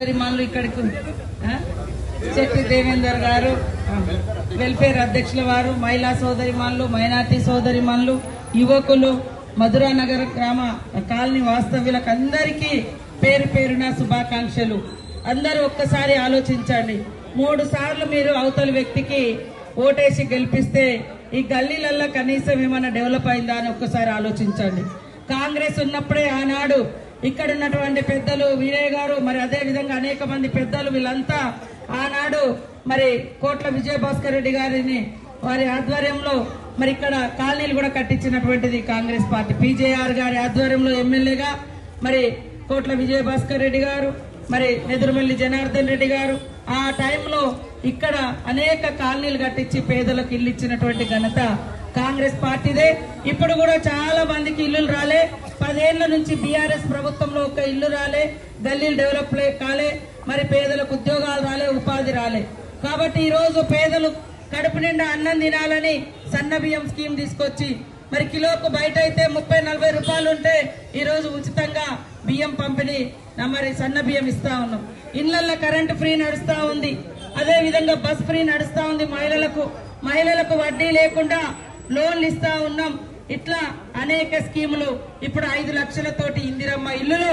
సోదరిమణులు ఇక్కడికి చెట్టి శెట్టి దేవేందర్ గారు వెల్ఫేర్ అధ్యక్షుల వారు మహిళా సోదరిమన్లు మైనార్టీ సోదరిమన్లు యువకులు మధురా నగర గ్రామ కాలనీ వాస్తవ్యులకు అందరికీ పేరు పేరున శుభాకాంక్షలు. అందరూ ఒక్కసారి ఆలోచించండి. మూడు సార్లు మీరు అవతలి వ్యక్తికి ఓటేసి గెలిపిస్తే ఈ గల్లీలల్లో కనీసం ఏమైనా డెవలప్ అయిందా అని ఒక్కసారి ఆలోచించండి. కాంగ్రెస్ ఉన్నప్పుడే ఆనాడు ఇక్కడ ఉన్నటువంటి పెద్దలు వీరయ్య గారు మరి అదే విధంగా అనేక మంది పెద్దలు వీళ్ళంతా ఆనాడు మరి కోట్ల విజయభాస్కర్ రెడ్డి గారిని వారి ఆధ్వర్యంలో మరి ఇక్కడ కాలనీలు కూడా కట్టించినటువంటిది కాంగ్రెస్ పార్టీ. పీజేఆర్ గారి ఆధ్వర్యంలో ఎమ్మెల్యేగా మరి కోట్ల విజయభాస్కర్ రెడ్డి గారు మరి నెదురుమల్లి జనార్దన్ రెడ్డి గారు. ఆ టైంలో ఇక్కడ అనేక కాలనీలు కట్టించి పేదలకు ఇల్లు ఇచ్చినటువంటి ఘనత కాంగ్రెస్ పార్టీదే. ఇప్పుడు కూడా చాలా మందికి ఇల్లులు రాలే. పదేళ్ళ నుంచి బీఆర్ఎస్ ప్రభుత్వంలో ఒక ఇల్లు రాలే. గల్లీలు డెవలప్ కాలే. మరి పేదలకు ఉద్యోగాలు రాలే ఉపాధి రాలే. కాబట్టి ఈరోజు పేదలు కడుపు నిండా అన్నం తినాలని సన్న బియ్యం స్కీమ్ తీసుకొచ్చి మరి కిలోకు బయట అయితే ముప్పై నలభై రూపాయలు ఉంటే ఈరోజు ఉచితంగా బియ్యం పంపిణీ మరి సన్న బియ్యం ఇస్తా ఉన్నాం. ఇళ్ళల్లో కరెంటు ఫ్రీ నడుస్తూ ఉంది. అదే విధంగా బస్ ఫ్రీ నడుస్తూ ఉంది మహిళలకు. మహిళలకు వడ్డీ లేకుండా లోన్లు ఇస్తా ఉన్నాం. ఇట్లా అనేక స్కీములు. ఇప్పుడు ఐదు లక్షలతోటి ఇందిరమ్మ ఇల్లులు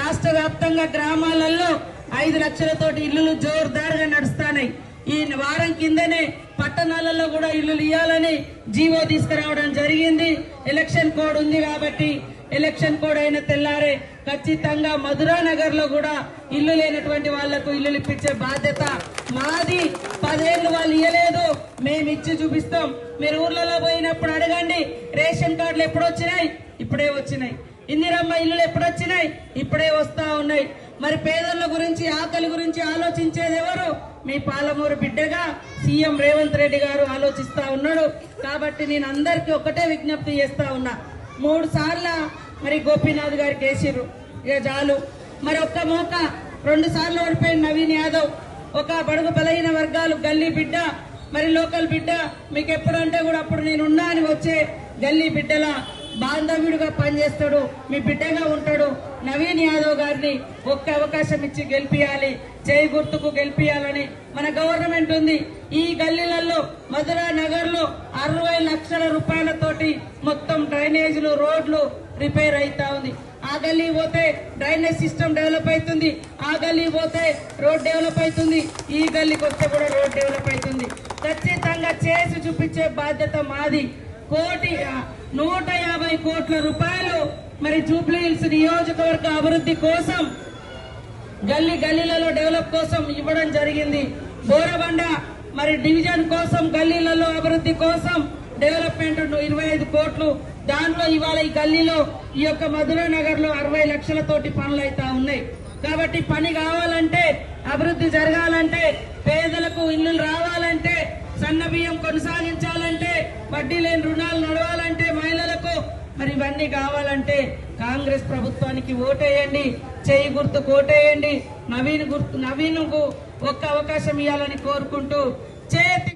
రాష్ట్ర వ్యాప్తంగా గ్రామాలలో ఐదు లక్షలతోటి ఇల్లులు జోరుదారుగా నడుస్తాయి ఈ వారం కిందనే పట్టణాలలో కూడా ఇల్లులు ఇవ్వాలని జీవో తీసుకురావడం జరిగింది. ఎలక్షన్ కోడ్ ఉంది కాబట్టి ఎలక్షన్ కోడ్ అయిన తెల్లారే ఖచ్చితంగా మధురా నగర్లో కూడా ఇల్లు లేనటువంటి వాళ్ళకు ఇల్లు ఇప్పించే బాధ్యత మాది. పదేళ్ళు వాళ్ళు ఇవ్వలేదు మేము ఇచ్చి చూపిస్తాం. మీరు ఊర్లలో పోయినప్పుడు అడగండి. రేషన్ కార్డులు ఎప్పుడు వచ్చినాయి ఇప్పుడే వచ్చినాయి. ఇందిరమ్మ ఇల్లులు ఎప్పుడు వచ్చినాయి ఇప్పుడే వస్తా ఉన్నాయి. మరి పేదల గురించి ఆకలి గురించి ఆలోచించేది ఎవరు? మీ పాలమూరు బిడ్డగా సీఎం రేవంత్ రెడ్డి గారు ఆలోచిస్తా ఉన్నాడు. కాబట్టి నేను అందరికీ ఒకటే విజ్ఞప్తి చేస్తా ఉన్నా. మూడు సార్ల మరి గోపీనాథ్ గారికి వేసిర్రు ఇక చాలు. మరి ఒక్క మోక. రెండు సార్లు ఓడిపోయిన నవీన్ యాదవ్. ఒక బడుగు బలహీన వర్గాలు గల్లీ బిడ్డ. మరి లోకల్ బిడ్డ. మీకు ఎప్పుడంటే కూడా అప్పుడు నేను ఉన్నా అని వచ్చే గల్లీ బిడ్డల. బాంధవ్యుడిగా పనిచేస్తాడు. మీ బిడ్డగా ఉంటాడు. నవీన్ ఒక్క అవకాశం ఇచ్చి గెలిపియాలి చేయి గుర్తుకు గెలిపియాలని మన గవర్నమెంట్ ఉంది. ఈ గల్లీలలో మధురా నగర్లో అరవై లక్షల రూపాయలతోటి మొత్తం డ్రైనేజీలు రోడ్లు రిపేర్ అవుతా ఉంది. ఆ గల్లీ పోతే డ్రైనేజ్ సిస్టమ్ డెవలప్ అవుతుంది ఆ గల్లీ పోతే రోడ్ డెవలప్ అవుతుంది ఈ గల్లీకి వస్తే కూడా రోడ్ డెవలప్ అవుతుంది ఖచ్చితంగా చేసి చూపించే బాధ్యత మాది. కోటి నూట యాభై కోట్ల రూపాయలు మరి జూబ్లీ హిల్స్ నియోజకవర్గ అభివృద్ధి కోసం గల్లీ గల్లీలలో డెవలప్ కోసం ఇవ్వడం జరిగింది. బోరబండ మరి డివిజన్ కోసం గల్లీలలో అభివృద్ధి కోసం డెవలప్మెంట్ ఇరవై ఐదు కోట్లు. దాంట్లో ఇవాళ ఈ గల్లీలో ఈ యొక్క మధుర నగర్లో అరవై లక్షలతోటి పనులు అయితా ఉన్నాయి. కాబట్టి పని కావాలంటే అభివృద్ధి జరగాలంటే పేదలకు ఇల్లు రావాలంటే సన్న బియ్యం కొనసాగించాలంటే వడ్డీ లేని రుణాలు నడవాలంటే మహిళలకు మరి ఇవన్నీ కావాలంటే కాంగ్రెస్ ప్రభుత్వానికి ఓటేయండి. చేయి గుర్తు ఓటేయండి నవీన్ గుర్తు నవీన్కు ఒక్క అవకాశం ఇవ్వాలని కోరుకుంటూ చేతి